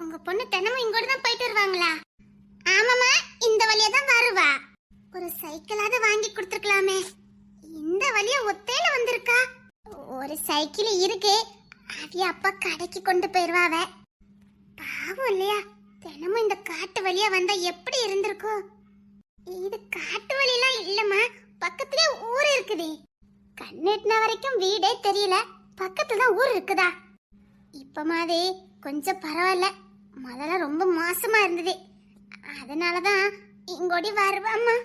உங்க பொண்ணு தினமும் இங்கோட தான் போயிட்டு வருவாங்களா? ஆமாமா இந்த வழியா தான் வருவா. ஒரு சைக்கிளாவது வாங்கி கொடுத்துருக்கலாமே. இந்த வழியா ஒத்தையில வந்திருக்கா? ஒரு சைக்கிள் இருக்கு. அவிய அப்பா கடைக்கு கொண்டு போயிருவாவ. பாவம் இல்லையா? தினமும் இந்த காட்டு வழியா வந்தா எப்படி இருந்திருக்கும்? இது காட்டு வழியெல்லாம் இல்லம்மா. பக்கத்துலயே ஊர் இருக்குது. கண்ணெட்டின வரைக்கும் வீடே தெரியல. பக்கத்துல தான் ஊர் இருக்குதா? இப்ப மாதிரி கொஞ்சம் பரவாயில்ல. முதல்ல ரொம்ப மோசமா இருந்தது. அதனாலதான் இங்கோடி வருவாம்மா.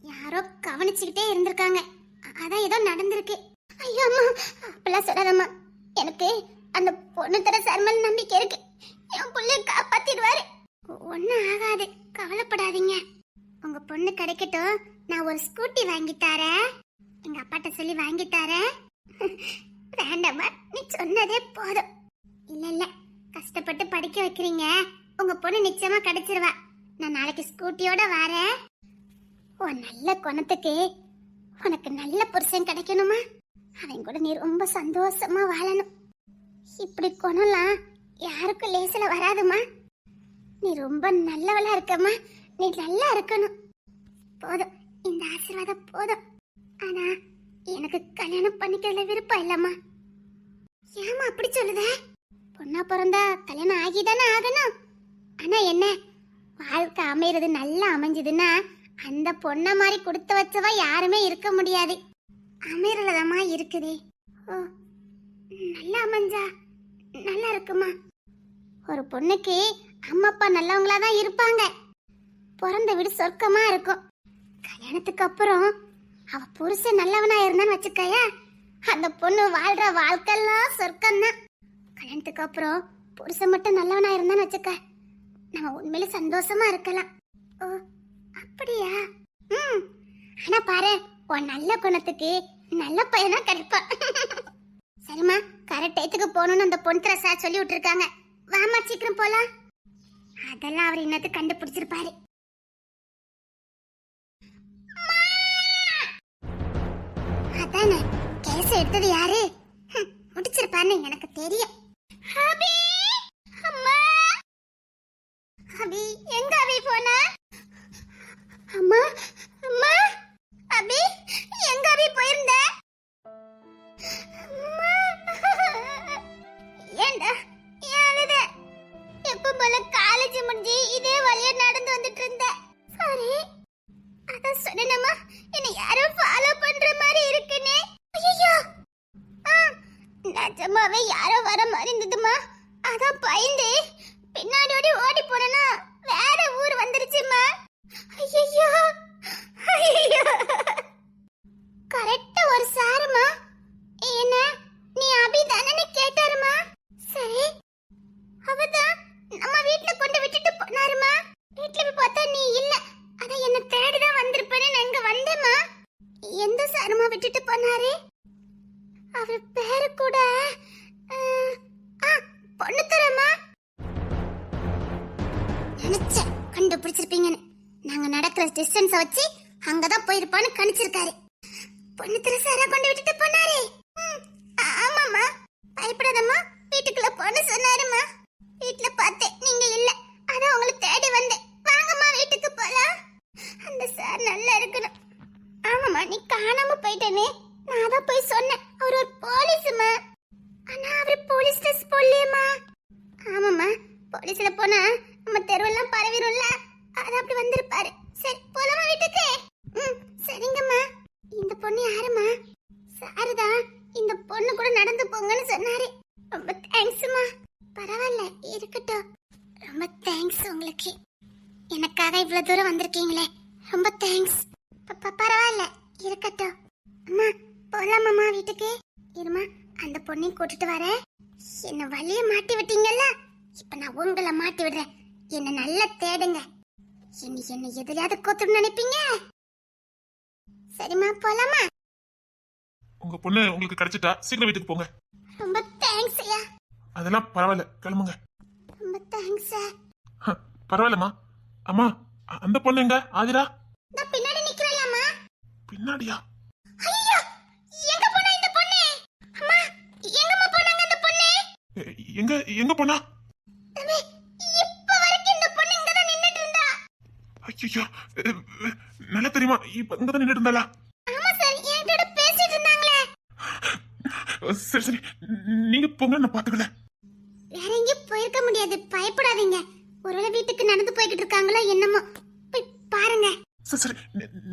யாரோ கவனிச்சுக்கிட்டே இருந்திருக்காங்க. அதான் ஏதோ நடந்திருக்கு. ஐயோ அம்மா அப்பெல்லாம் சொல்லாதம்மா. எனக்கு அந்த பொண்ணு தர சர்மல் நம்பிக்கை இருக்கு. என் பிள்ளைய காப்பாத்திடுவாரு. ஒன்றும் ஆகாது. கவலைப்படாதீங்க. உங்க பொண்ணு கிடைக்கட்டும். நான் ஒரு ஸ்கூட்டி வாங்கி தரேன். எங்க அப்பாட்ட சொல்லி வாங்கி தரேன். வேண்டாமா நீ சொன்னதே போதும். இல்லை இல்லை. கஷ்டப்பட்டு படிக்க வைக்கிறீங்க. உங்க பொண்ணு நிச்சயமா கிடைச்சிருவா. நான் நாளைக்கு ஸ்கூட்டியோட வரேன். உன் நல்ல குணத்துக்கு. உனக்கு நல்ல புருஷன் கிடைக்கணுமா? அவன் கூட நீ ரொம்ப சந்தோஷமா வாழணும். இப்படி குணம்லாம் யாருக்கும் லேசில் வராதுமா? நீ ரொம்ப நல்லவளா இருக்கம்மா. நீ நல்லா இருக்கணும். போதும். இந்த ஆசீர்வாதம் போதும். ஆனா எனக்கு கல்யாணம் பண்ணிக்கிறதுல விருப்பம் இல்லம்மா. ஏமா அப்படி சொல்லுதேன் பொண்ணா பிறந்தா கல்யாணம் ஆகிதானே ஆகணும். ஆனா என்ன? வாழ்க்கை அமைகிறது நல்லா அமைஞ்சதுன்னா அந்த பொண்ணை மாதிரி கொடுத்து வச்சவா யாருமே இருக்க முடியாது. அமைறதமா இருக்குது. ஓ நல்லா அமைஞ்சா நல்லா இருக்குமா? ஒரு பொண்ணுக்கு அம்மா அப்பா நல்லவங்களா தான் இருப்பாங்க. பிறந்த வீடு சொர்க்கமா இருக்கும். கல்யாணத்துக்கு அப்புறம் அவ புருஷன் நல்லவனா இருந்தான்னு வச்சுக்கயா அந்த பொண்ணு வாழ்ற வாழ்க்கெல்லாம் சொர்க்கம்தான். கல்யாணத்துக்கு அப்புறம் புருஷன் மட்டும் நல்லவனா இருந்தான்னு வச்சுக்க. நம்ம உண்மையில சந்தோஷமா இருக்கலாம். ஓ அப்படியா? ம். ஆனா பாரு உன் நல்ல குணத்துக்கு நல்ல பையனா கிடைப்பா. சரிம்மா கரெக்ட் டயத்துக்கு போகணும்னு அந்த பொன் சார் சொல்லி விட்டுருக்காங்க. வாமா சீக்கிரம் போலாம். அதெல்லாம் அவர் இன்னத்து கண்டுபிடிச்சிருப்பாரு. அதானே கேஸ் எடுத்தது யாரு? முடிச்சிருப்பான்னு எனக்கு தெரியும். அபி அம்மா. அபி எங்க அபி போன? அம்மா அம்மா. அபி எங்க அபி போயிருந்த? ஏண்டா ஏன்டா ஏன் அழுத? எப்ப போல காலேஜ் முடிஞ்சு இதே வழியா நடந்து வந்துட்டு இருந்த? சாரி அதான் சொன்னேனம்மா என்ன யாரோ ஃபாலோ பண்ற மாதிரி இருக்குன்னு. ஐயோ நிஜமாவே யாரோ வர மாதிரி இருந்ததுமா அதான் பயந்து. பின்னாடி ஓடி ஓடி வேற ஊர் வந்துருச்சுமா. ஐயோ ஐயோ கரெக்டா ஒரு சாருமா. என்ன நீ அபி தானே கேட்டாருமா. சரி. அவதான் நம்ம வீட்ல கொண்டு விட்டுட்டு போனாருமா. வீட்ல போய் பார்த்தா நீ இல்ல. அத என்ன தேடி தான் வந்திருப்பேன்னு நான் இங்க வந்தேம்மா. எந்த சாருமா விட்டுட்டு போனாரு? அவர் பேர் கூட ஆ பொண்ணு தரமா நினைச்சேன் கண்டுபிடிச்சிருப்பீங்கன்னு. நாங்க நடக்கிற டிஸ்டன்ஸ வச்சு அங்கதான் போயிருப்பான்னு கணிச்சிருக்காரு. பொண்ணு தர சாரா கொண்டு விட்டுட்டு போனாரு. ம், ஆமாம்மா. பயப்படாதம்மா. வீட்டுக்குள்ள போன்னு சொன்னாருமா வீட்ல பார்த்தேன் நீங்க இல்ல. அதான் உங்களை தேடி வந்தேன். வாங்கம்மா வீட்டுக்கு போலாம். அந்த சார் நல்லா இருக்கணும். ஆமாம்மா நீ காணாம போயிட்டேனே. நான் தான் போய் சொன்னேன். அவர் ஒரு போலீஸுமா ஆனா அவர் போலீஸ் ட்ரெஸ் போடலையேம்மா. ஆமாம்மா போலீஸ்ல போனா நம்ம தெருவெல்லாம் பரவிடும்ல அது அப்படி வந்திருப்பாரு. சரி போலாமா வீட்டுக்கு? ம் சரிங்கம்மா. இந்த பொண்ணு யாரும்மா? சாருதான் இந்த பொண்ணு கூட நடந்து போங்கன்னு சொன்னாரு. ரொம்ப தேங்க்ஸ்மா பரவாயில்ல இருக்கட்டும். ரொம்ப தேங்க்ஸ் உங்களுக்கு. எனக்காக இவ்வளோ தூரம் வந்திருக்கீங்களே. ரொம்ப தேங்க்ஸ் பரவாயில்ல இருக்கட்டும். அம்மா போலாமாம்மா வீட்டுக்கு? இருமா அந்த பொண்ணையும் கூட்டிட்டு வரேன். என்ன வழிய மாட்டி விட்டீங்கல்ல? இப்ப நான் உங்களை மாட்டி விடுறேன். என்ன நல்லா தேடுங்க. இனி என்ன எதுலயாவது கொத்துன்னு நினைப்பீங்க? சரிம்மா போலாமா? உங்க பொண்ணு உங்களுக்கு கிடைச்சிட்டா சீக்கிரம் வீட்டுக்கு போங்க. ரொம்ப தேங்க்ஸ் ஐயா. அதெல்லாம் பரவாயில்ல கிளம்புங்க. ரொம்ப தேங்க்ஸ் சார் ஹ, பரவாயில்லம்மா. அம்மா அந்த பொண்ணு எங்க? ஆதிரா? நான் பின்னாடி நிக்கிறேன்லம்மா. பின்னாடியா? எங்க எங்க போனா ஐயோ நல்லா தெரியுமா இப்ப இங்க தான் நின்னுட்டு இருந்தாளா? சரி சரி நீங்க போங்க நான் பாத்துக்கல வேற எங்க போயிருக்க முடியாது பயப்படாதீங்க. ஒருவேளை வீட்டுக்கு நடந்து போய்கிட்டு இருக்காங்களோ என்னமோ. போய் பாருங்க. சரி சரி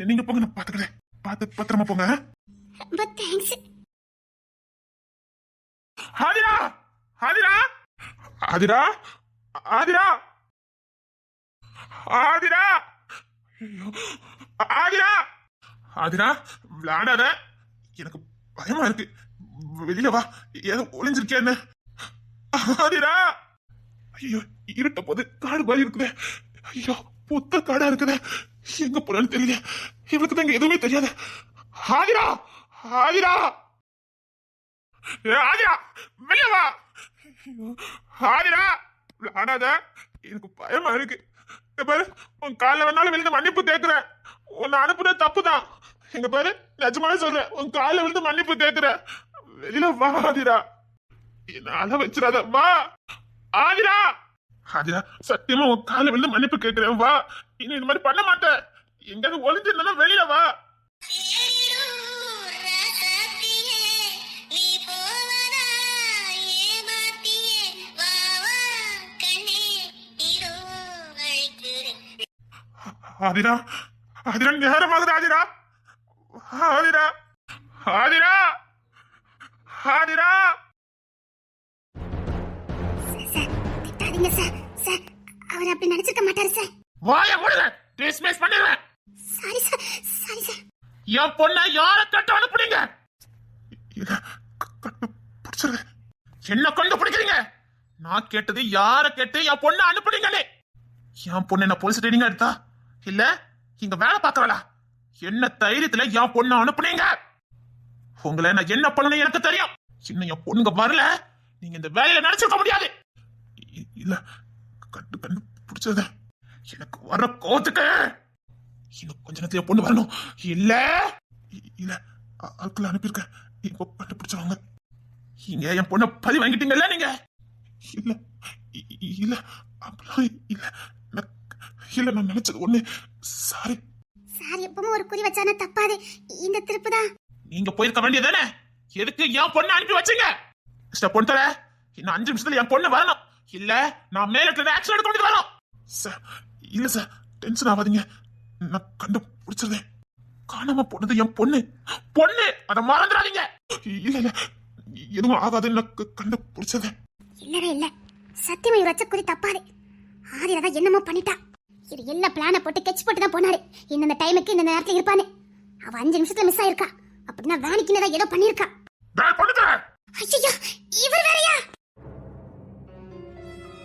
நீங்க போங்க நான் பாத்துக்கல பாத்து பத்திரமா போங்க ரொம்ப தேங்க்ஸ் ஆதிரா? ஆதிரா? ஆதிரா? ஆதிரா? ஆதிரா விளையாடாத. எனக்கு பயமா இருக்கு. வெளியில வா. ஏதோ ஒளிஞ்சிருக்கேன்னு. ஆதிரா! ஐயோ இருட்ட போது காடு மாதிரி இருக்குதே. ஐயோ புத்த காடா இருக்குதே. எங்க போனாலும் தெரியல. இவளுக்கு தான் இங்க எதுவுமே தெரியாது. ஆதிரா! ஆதிரா! ஆதிரா! வெளிய வா! ஆதிரா ஆனாத எனக்கு பயமா இருக்கு. பாரு உன் காலில் வேணாலும் விழுந்து மன்னிப்பு கேட்கிறேன் உன்னை அனுப்புன தப்பு தான் எங்க பாரு நிஜமான சொல்றேன் உன் காலில் விழுந்து மன்னிப்பு கேட்கிறேன் வெளியில வா ஆதிரா. என்னால வச்சிடாத வா. ஆதிரா. ஆதிரா சத்தியமா உன் காலில் விழுந்து மன்னிப்பு கேட்கிறேன் வா. இனி இந்த மாதிரி பண்ண மாட்டேன். எங்கேயாவது ஒளிஞ்சிருந்தா வெளியில வா. ஆதிரா ஆதிரா நேரமாகுது ஆதிரா ஆதிரா ஆதிரா ஆதிரா. சார் திட்டாதீங்க சார். சார் அவர் அப்படி நினைச்சிருக்க மாட்டாரு சார். வாய மூடுங்க. டிஸ்மிஸ் பண்ணிடுவேன் சாரி சார் சாரி சார். என் பொண்ணை யார கட்ட அனுப்புனீங்க? பிடிச்சிருது என்ன கொண்டு பிடிக்கிறீங்க நான் கேட்டது யார கேட்டு என் பொண்ணை அனுப்புனீங்களே என் பொண்ணு என்ன போலீஸ் ட்ரைனிங் எடுத்தா? இல்ல இங்க வேலை பார்க்கறவளா? என்ன தைரியத்துல என் பொண்ணை அனுப்புனீங்க? உங்களை நான் என்ன பண்ணணும் எனக்கு தெரியும். இன்னும் என் பொண்ணுங்க வரல. நீங்க இந்த வேலையில நினைச்சிருக்க முடியாது. இல்ல கண்டு கண்டு பிடிச்சது. எனக்கு வர கோத்துக்கு இன்னும் கொஞ்ச நேரத்துல என் பொண்ணு வரணும். இல்ல இல்ல ஆ- ஆட்களை அனுப்பியிருக்கேன். இப்போ கண்டுபிடிச்சிருவாங்க. இங்க என் பொண்ணை பதி வாங்கிட்டீங்கல்ல நீங்க? இல்ல இ- இல்ல அப்படிலாம் இல்ல. இல்ல நான் நினைச்சது ஒண்ணு சாரி சார் எப்பவும் ஒரு குறி வச்சானே தப்பாது. இந்த திருப்பு தான். நீங்க போயிருக்க வேண்டியதானே எதுக்கு என் பொண்ணை அனுப்பி வச்சீங்க? மிஸ்டர் பொண்ணு தர இன்னும் அஞ்சு நிமிஷத்துல என் பொண்ணு வரணும். இல்ல நான் மேல இருக்கிற ஆக்ஷன் எடுக்க வேண்டியது வரும் சார் இல்ல சார் டென்ஷன் ஆகாதீங்க. நான் கண்டுபிடிச்சிருந்தேன் காணாம போனது என் பொண்ணு. பொண்ணு! அதை மறந்துடாதீங்க. இல்ல இல்ல எதுவும் ஆகாதுன்னு நான் க- கண்டுபிடிச்சது இல்லவே இல்ல. சத்தியமா இவர் வச்ச குறி தப்பாது. ஆதிரா தான் என்னமோ பண்ணிட்டா. இது எல்லா பிளானை போட்டு கெச் போட்டு தான் போனாரு. இந்தந்த டைமுக்கு இந்த நேரத்துல இருப்பான்னு. அவ அஞ்சு நிமிஷத்துல மிஸ் ஆயிருக்கா. அப்படின்னா தான் ஏதோ பண்ணிருக்கா டேய் ஐயோ இவர் வேறயா?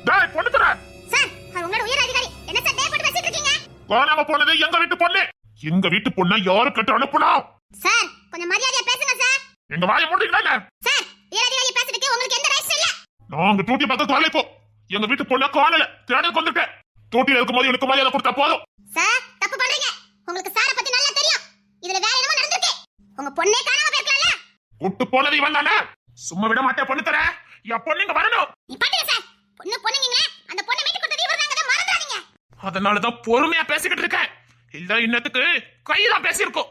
டேய் பொண்ணு தர சார் அவர் உங்களோட உயர் அதிகாரி. என்ன சார் டே போட்டு பேசிட்டு இருக்கீங்க? காணாம போனது எங்க வீட்டு பொண்ணு. எங்க வீட்டு பொண்ணை யாரு கட்டு அனுப்புனோம் சார் கொஞ்சம் மரியாதையா பேசுங்க சார். எங்க வாயை மூடுறீங்களா சார் உயர் அதிகாரி பேசுறதுக்கு உங்களுக்கு எந்த ரைட்ஸ் இல்ல? நான் அங்க டூட்டி பார்க்க காலை போ. எங்க வீட்டு பொண்ணை காணல. தேடல் கொண்டுட்டேன் டூட்டில இருக்கும்போது எனக்கு மரியாதை கொடுத்தா போதும். சார் தப்பு பண்றீங்க. உங்களுக்கு சார பத்தி நல்லா தெரியும். இதுல வேற என்னமோ நடந்திருக்கு. உங்க பொண்ணே காணாம போயிருக்கலாம்ல. கூட்டு போனது இவன் தானே சும்மா விட மாட்டேன் பொண்ணு தர. என் பொண்ணு இங்க வரணும். நீ பாட்டுங்க சார் பொண்ணு பொண்ணுங்களே அந்த பொண்ணை மீட்டு கொடுத்தது இவர் தாங்க மறந்துடாதீங்க அதனாலதான் பொறுமையா பேசிக்கிட்டு இருக்கேன். இல்ல இன்னத்துக்கு கைதான் பேசியிருக்கோம்.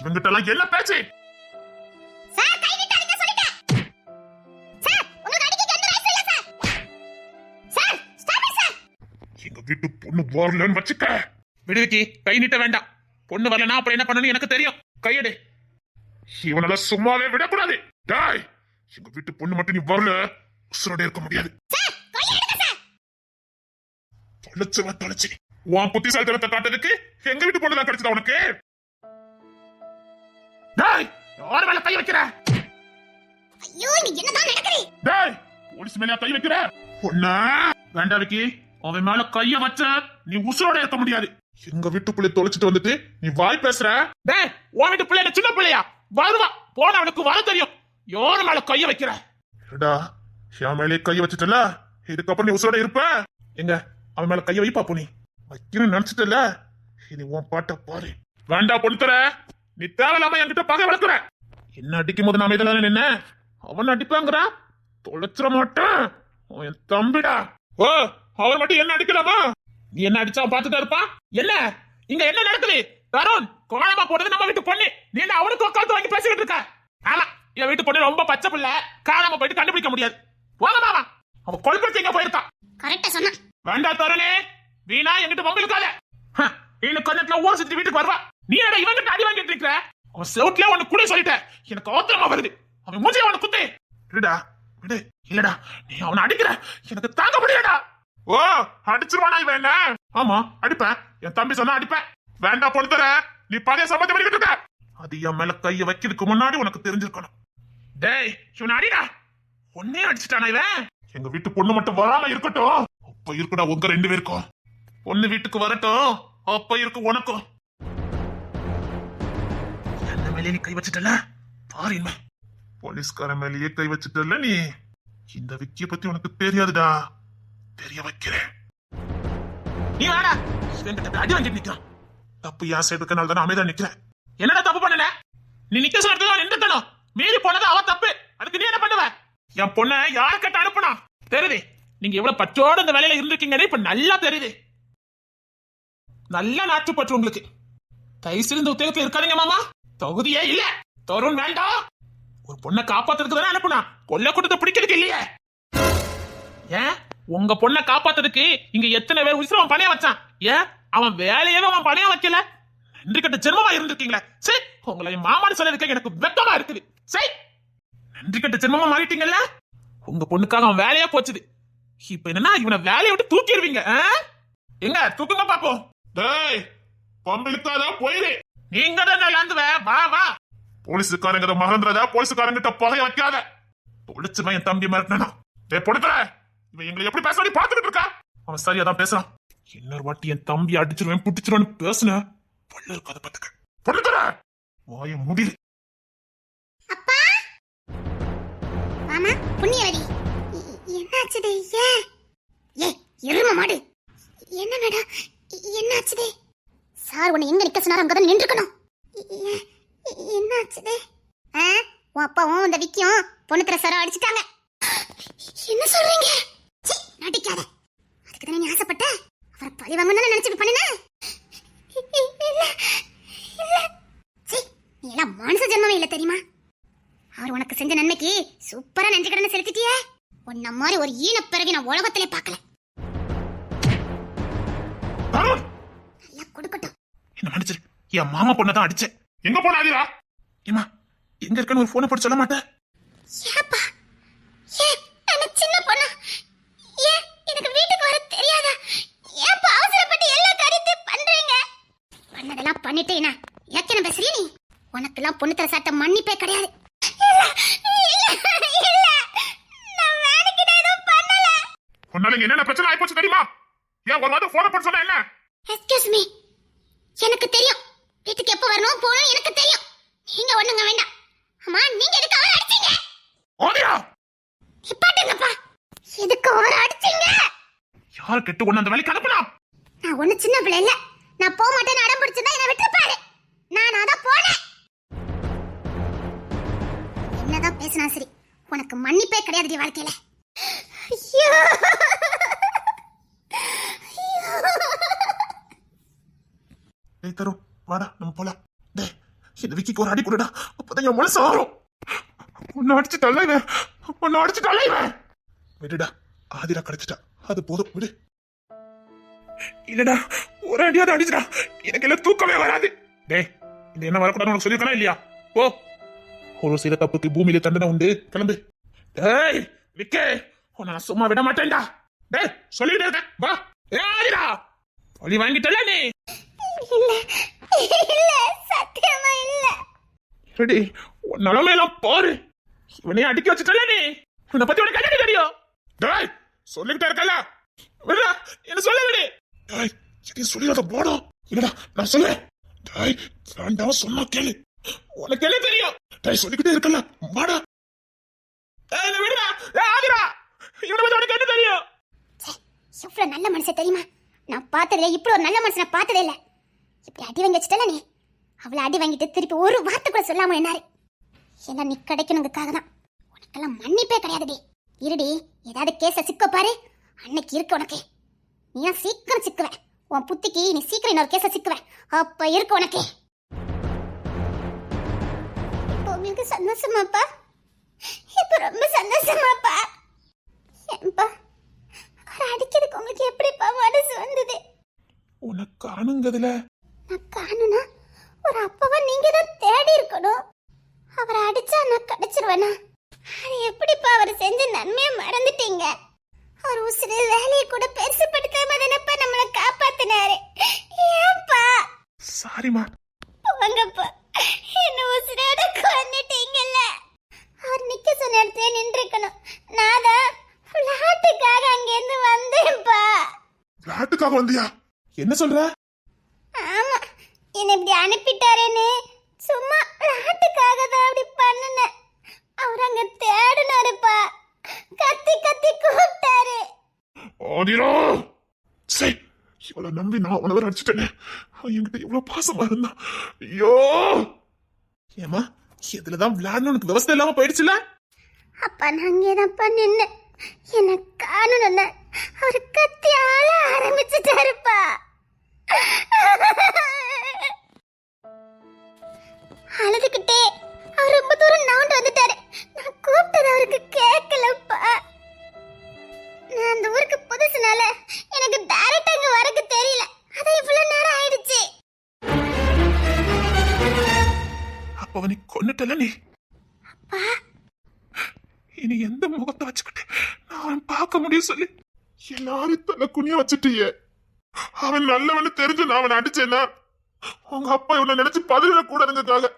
இவங்கிட்ட எல்லாம் என்ன பேச்சு? வீட்டு பொண்ணு வரலன்னு வச்சுக்க. விடுவிக்கி கை நீட்ட வேண்டாம். பொண்ணு வரலனா அப்புறம் என்ன பண்ணணும் எனக்கு தெரியும். கையெடு. இவனால சும்மாவே விடக்கூடாது. டாய் எங்க வீட்டு பொண்ணு மட்டும் நீ வரல. உசுரோட இருக்க முடியாது. சார் கை எடுங்க சார் தொலைச்சுவா தொலைச்சு. உன் புத்திசாலித்தனத்தை காட்டுறதுக்கு எங்க வீட்டு பொண்ணு தான் கிடைச்சதா உனக்கு? டாய் யார் மேல கை வைக்கிற? ஐயோ இங்க என்னதான் நடக்குது டேய் போலீஸ் மேல கை வைக்கிற? பொண்ணா? வேண்டாம் விக்கி. அவன் மேல கைய வச்ச நீ உசுரோட இருக்க முடியாது. எங்க வீட்டு பிள்ளை தொலைச்சிட்டு வந்துட்டு நீ வாய் பேசுற? டேய் உன் வீட்டு பிள்ளை சின்ன பிள்ளையா? வருவா. போன அவனுக்கு வர தெரியும். யாரு மேல கைய வைக்கிற? டா என் மேலே கைய வச்சுட்டல? இதுக்கப்புறம் நீ உசுரோட இருப்ப? எங்க அவன் மேல கைய வைப்பா நீ வைக்கணும்னு நினைச்சிட்டல? இனி உன் பாட்ட பாரு. வேண்டாம் பொண்ணு தர நீ தேவையில்லாம என்கிட்ட பகை வளர்க்குற. என்ன அடிக்கும் போது நாம இதெல்லாம் நின்ன? அவன் அடிப்பாங்கிறான் தொலைச்சிட மாட்டான். என் தம்பிடா. ஓ அவர் மட்டும் என்ன அடிக்கலாமா நீ என்ன அடிச்சா பார்த்துட்டு இருப்பான் என்ன? இங்க என்ன நடக்குது? தருண் கோலமா போடுறது நம்ம வீட்டு பொண்ணு. நீ அவனுக்கு உட்காந்து வாங்கி பேசிக்கிட்டு இருக்க? ஆமா என் வீட்டு பொண்ணு ரொம்ப பச்சை பிள்ளை. காணாம போயிட்டு கண்டுபிடிக்க முடியாது. போங்க மாமா. அவன் கொல்படுத்தி எங்க போயிருக்கான். கரெக்டா சொன்னா வேண்டாம் தருணே. வீணா என்கிட்ட வம்பிழுக்காத ஹ, இன்னும் கொஞ்சத்துல ஊர் சுத்தி வீட்டுக்கு வருவா நீ என்ன இவங்கிட்ட அடி வாங்கிட்டு இருக்கிற? அவன் செவுட்ல உனக்கு கூட சொல்லிட்டேன். எனக்கு அவசரமா வருது. அவன் மூஞ்சில அவனை குத்து. விடுடா விடு இல்லடா. நீ அவனை அடிக்கிற. எனக்கு தாங்க முடியலடா. ஓ அடிச்சிருவானா இவன் என்ன? ஆமா அடிப்பேன். என் தம்பி சொன்னா அடிப்பேன். வேண்டாம் பொழுதுற. நீ பழைய சம்பந்தம் பண்ணிக்கிட்டு இருக்க. அது என் மேல கைய வைக்கிறதுக்கு முன்னாடி உனக்கு தெரிஞ்சிருக்கணும். டேய் இவன் அடிடா. ஒன்னே அடிச்சிட்டானா இவன்? எங்க வீட்டு பொண்ணு மட்டும் வராம இருக்கட்டும். அப்ப இருக்குடா உங்க ரெண்டு பேருக்கும். பொண்ணு வீட்டுக்கு வரட்டும். அப்ப இருக்கு உனக்கும். என்ன மேலே நீ கை வச்சிட்டல? பாருமா போலீஸ்கார போலீஸ்காரன் மேலேயே கை வச்சிட்டல நீ? இந்த விக்கிய பத்தி உனக்கு தெரியாதுடா. தெரிய வைக்கிறேன் நீ வேடா. என்கிட்ட அடி வாங்கிட்டு நிக்கிறான் தப்பு யார் சைடு இருக்கனால தான் அமைதியா நிக்கிறேன். என்னடா தப்பு பண்ணல? நீ நிக்க சொல்றது நின்றுக்கணும் மீறி போனது அவ தப்பு. அதுக்கு நீ என்ன பண்ணுவ? என் பொண்ண யார கட்ட அனுப்புனா? தெரியுது. நீங்க எவ்வளவு பற்றோட இந்த வேலையில இருந்திருக்கீங்கன்னு இப்ப நல்லா தெரியுது. நல்ல நாட்டுப்பற்று உங்களுக்கு. தயவு இந்த உத்தியோகத்துல இருக்காதீங்க மாமா. தகுதியே இல்ல. தருண் வேண்டாம். ஒரு பொண்ணை காப்பாத்துறதுக்கு தானே அனுப்புனா? கொல்ல கொடுத்து பிடிக்கிறதுக்கு இல்லையே. ஏன்? உங்க பொண்ணை காப்பாத்துறதுக்கு இங்க எத்தனை பேர் உயிரை அவன் பணைய வச்சான்? ஏன் அவன் வேலையே அவன் பணைய வைக்கல. நன்றி கட்ட ஜென்மமா இருந்திருக்கீங்களே. சரி உங்களை மாமான்னு சொல்லிருக்க எனக்கு வெக்கமா இருக்குது. சரி நன்றி கட்ட ஜென்மமா மாறிட்டீங்கல்ல? உங்க பொண்ணுக்காக அவன் வேலையா போச்சுது. இப்ப என்னன்னா இவனை வேலையை விட்டு தூக்கிடுவீங்க? எங்க தூக்குங்க பாப்போம். டேய் பம்பிழுத்தாதா போயிரு. நீங்க தான் லாந்துவ வா வா. போலீஸுக்காரங்க மறந்துறதா போலீஸுக்காரங்கிட்ட புகைய வைக்காத. தொழிச்சுமா என் தம்பி மிரட்டினா டேய் பொடுக்கற இவன் எங்களை எப்படி பேச பாத்துக்கிட்டு இருக்கா? அவன் சரியா தான் பேசுறான். இன்னொரு வாட்டி என் தம்பி அடிச்சிருவேன் புடிச்சிருவேன் பேசுன. பல்ல இருக்காத பாத்துக்க பொடுக்கற வாய முடியுது அப்பா? மாமா புண்ணியவதி எ- என்னாச்சுது ஏன் ஏ? எரும மாடு. என்ன மேடம் என்னாச்சுது சார் உன்னை எங்க நிக்க சொன்னாரோ அங்கதான் நின்றுக்கணும். ஏ- என்னாச்சுது ஆ? உன் அப்பாவும் இந்த விக்கியும் பொண்ணுத்திர சரம் அடிச்சிட்டாங்க. என்ன சொல்றீங்க? சீ, நடிக்காத அதுக்கு தானே நீ ஆசைப்பட்ட? அவரை பழி வாங்கணும்னு நினைச்சு பண்ணின? நீ எல்லாம் மனுஷ ஜென்மமே இல்ல தெரியுமா? அவர் உனக்கு செஞ்ச நன்மைக்கு சூப்பரா நன்றி கடனை செலுத்திட்டியே? உன்ன மாதிரி ஒரு ஈன பிறவி நான் உலகத்திலே பார்க்கல. நல்லா கொடுக்கட்டும். என்ன மன்னிச்சிரு. என் மாமா பொண்ணை தான் அடிச்சேன். எங்க போன ஆதிரா ஏமா எங்க இருக்கன்னு ஒரு போனை போட்டு சொல்ல மாட்டேன்? ஏப்பா ஏன் அந்த சின்ன பொண்ணு ஏன் எனக்கு வீட்டுக்கு வர தெரியாதா ஏப்பா அவசரப்பட்டு எல்லா காரியத்தையும் பண்றீங்க பண்ணிட்டேனா? ஏக்கன பேசுறிய நீ? உனக்கெல்லாம் பொண்ணு தர சட்டம் மன்னிப்பே கிடையாது. நான். உன்னால என்னென்ன பிரச்சனை ஆயிப்போச்சு தெரியுமா? ஏன் ஒரு மாதிரி போனை போட்டு சொன்ன என்ன? எக்ஸ்கியூஸ் மீ எனக்கு தெரியும். வீட்டுக்கு எப்போ வரணும் போகணும் எனக்கு தெரியும். நீங்க ஒண்ணுங்க வேண்டாம். அம்மா நீங்க எதுக்கு அவரை அடிச்சீங்க? ஆதிரா நிப்பாட்டுங்கப்பா. எதுக்கு அவரை அடிச்சீங்க? யார் கெட்டு ஒண்ணு அந்த வேலைக்கு அனுப்புனா? நான் ஒண்ணு சின்ன பிள்ளை இல்ல. நான் போக மாட்டேன்னு அடம் பிடிச்சிருந்தா என்ன விட்டுருப்பாரு. நான் அதான் போனேன். என்னதான் பேசினா சரி உனக்கு மன்னிப்பே கிடையாது வாழ்க்கையில. ஐயோ. ஏய் தரும் வாடா நம்ம போலாம். டே இந்த விக்கிக்கு ஒரு அடி கொடுடா அப்பதான் என் மனசு ஆறும். உன்னை அடிச்சு தள்ளைவேன் உன்னை அடிச்சு தள்ளைவேன் விடுடா ஆதிரா கிடைச்சிட்டா. அது போதும் விடு. இல்லடா ஒரு அடியாவது அடிச்சுடா. எனக்கு எல்லாம் தூக்கமே வராது. டேய் இது என்ன வரக்கூடாதுன்னு உனக்கு சொல்லியிருக்கனா இல்லையா? ஓ ஒரு சில தப்புக்கு பூமியில தண்டனை உண்டு. கிளம்பு. டேய் விக்கே. உன்னை நான் சும்மா விட மாட்டேன்டா. டேய் சொல்லிட்டே இருக்கேன். வா. ஏ ஆதிரா பழி வாங்கிட்டல நீ? இல்ல சத்தியமா இல்ல. ரெடி உன் நிலைமையெல்லாம் பாரு. இவனையும் அடிக்க வச்சுட்டல நீ? உன்னை பத்தி உனக்கு என்ன தெரியும்? டேய் சொல்லிக்கிட்டே இருக்கல என்ன சொல்ல விடு? டேய் எதையும் சொல்லிடாத போடும் இல்லடா நான் சொல்லுவேன் டேய் வேண்டாம் சொன்னா கேளு. உனக்கு என்ன தெரியும்? டேய் சொல்லிக்கிட்டே இருக்கல வாடா. டேய் என்ன விடுடா. டேய் ஆதிரா இவனை பத்தி உனக்கு என்ன தெரியும்? எவ்வளவு நல்ல மனுஷன் தெரியுமா? நான் பார்த்ததுல இப்படி ஒரு நல்ல மனுஷனை பார்த்ததே இல்லை. இப்படி அடி வாங்கி வச்சுட்டல நீ? அவளை அடி வாங்கிட்டு திருப்பி ஒரு வார்த்தை கூட சொல்லாம என்னாரு? எல்லாம் நீ கிடைக்கணுங்கிறதுக்காக தான் உனக்கெல்லாம் மன்னிப்பே கிடையாதுடி இருடி ஏதாவது கேஸை சிக்க பாரு. அன்னைக்கு இருக்கு உனக்கு. நீ சீக்கிரம் சிக்குவ? உன் புத்திக்கு நீ சீக்கிரம் இன்னொரு கேஸ சிக்குவேன் அப்ப இருக்கு உனக்கு. இப்போ உங்களுக்கு சந்தோஷமாப்பா. இப்போ ரொம்ப சந்தோஷமாப்பா. ஏன்பா அவர் அடிக்கிறதுக்கு உங்களுக்கு எப்படிப்பா மனசு வந்தது? உனக்கு காணுங்கதுல நான் காணுனா ஒரு அப்பாவை நீங்க தான் தேடி இருக்கணும். அவரை அடிச்சா நான் கிடைச்சிருவேனா? அது எப்படிப்பா அவர் செஞ்ச நன்மையை மறந்துட்டீங்க? அவர் உசுறு வேலையை கூட பெருசுப்படுத்தாம தானப்பா நம்மளை காப்பாத்தினாரு? ஏன்பா? சாரிம்மா. போங்கப்பா. என்ன உசுரோட கொன்னுட்டீங்கல்ல? அவர் நிக்க சொன்ன இடத்துல நின்றுக்கணும். நான் தான் விளையாட்டுக்காக அங்கேருந்து வந்தேன்ப்பா விளையாட்டுக்காக வந்தியா? என்ன சொல்ற ஆமா என்ன இப்படி அனுப்பிட்டாரேன்னு சும்மா விளையாட்டுக்காக தான் அப்படி பண்ணுனேன் அவர் அங்க தேடினாருப்பா கத்தி கத்தி கூப்பிட்டாரு ஆதிரா சே இவ்வளவு நம்பி நான் உனவரை அடிச்சிட்டேனே. அவன் என்கிட்ட எவ்வளவு பாசமா இருந்தான் ஐயோ! ஏமா இதுலதான் விளையாடணும் உனக்கு விவசாயம் இல்லாம போயிடுச்சுல அப்பா நான் அங்கேதான்ப்பா நின்னு என்ன காணணும்னு அவர் கத்தி வச்சுட்டியே அவன் நல்லவன்னு தெரிஞ்சு நான் அவனை அடிச்சேன்னா உங்க அப்பா இவனை நினைச்சு பதில கூடாதுங்கிறதுக்காக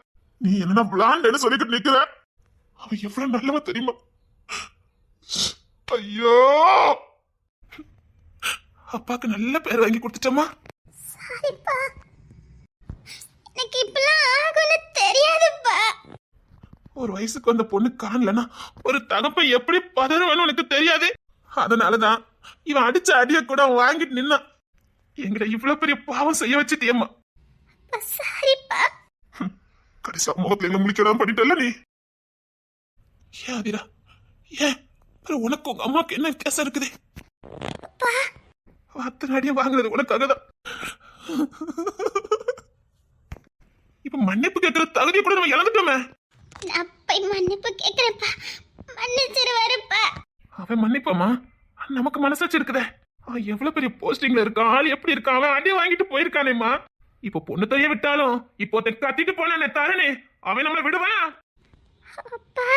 நீ என்ன பிளான்னு சொல்லிக்கிட்டு நிக்கிற? அவன் எவ்வளவு நல்லவன் தெரியுமா? ஐயோ! அப்பாக்கு நல்ல பேர் வாங்கி கொடுத்துட்டோமா? சாரிப்பா. எனக்கு இப்பெல்லாம் ஆகும்னு தெரியாதுப்பா. ஒரு வயசுக்கு வந்த பொண்ணு காணலன்னா ஒரு தகப்பன் எப்படி பதறுவேன்னு உனக்கு தெரியாது? அதனாலதான் இவன் அடிச்ச அடிய கூட வாங்கிட்டு நின்னான். எங்கிட்ட இவ்வளவு பெரிய பாவம் செய்ய வச்சுட்டியம்மா. சாரிப்பா. கடைசியா முகத்துல எங்களை முழிக்கலாம் பண்ணிட்டல நீ? ஏன் அதிரா ஏன்? உனக்கு உங்க அம்மாவுக்கு என்ன வித்தியாசம் இருக்குது? அத்தனை அடியும் வாங்குறது உனக்காக தான் இப்ப மன்னிப்பு கேட்கிற தகுதியை கூட நம்ம இழந்துட்டோமே. நான் போய் மன்னிப்பு கேட்கிறேன்ப்பா. மன்னிச்சிருவாருப்பா அவன் மன்னிப்பாமா நமக்கு மனசாச்சு இருக்குதே எவ்வளவு பெரிய போஸ்டிங்ல இருக்கான் ஆள் எப்படி இருக்கான் அவன் அடி வாங்கிட்டு போயிருக்கானேம்மா. இப்போ பொண்ணு தெரிய விட்டாலும் இப்போ கத்திட்டு போனானே தாரனே அவன் நம்மளை விடுவான். அப்பா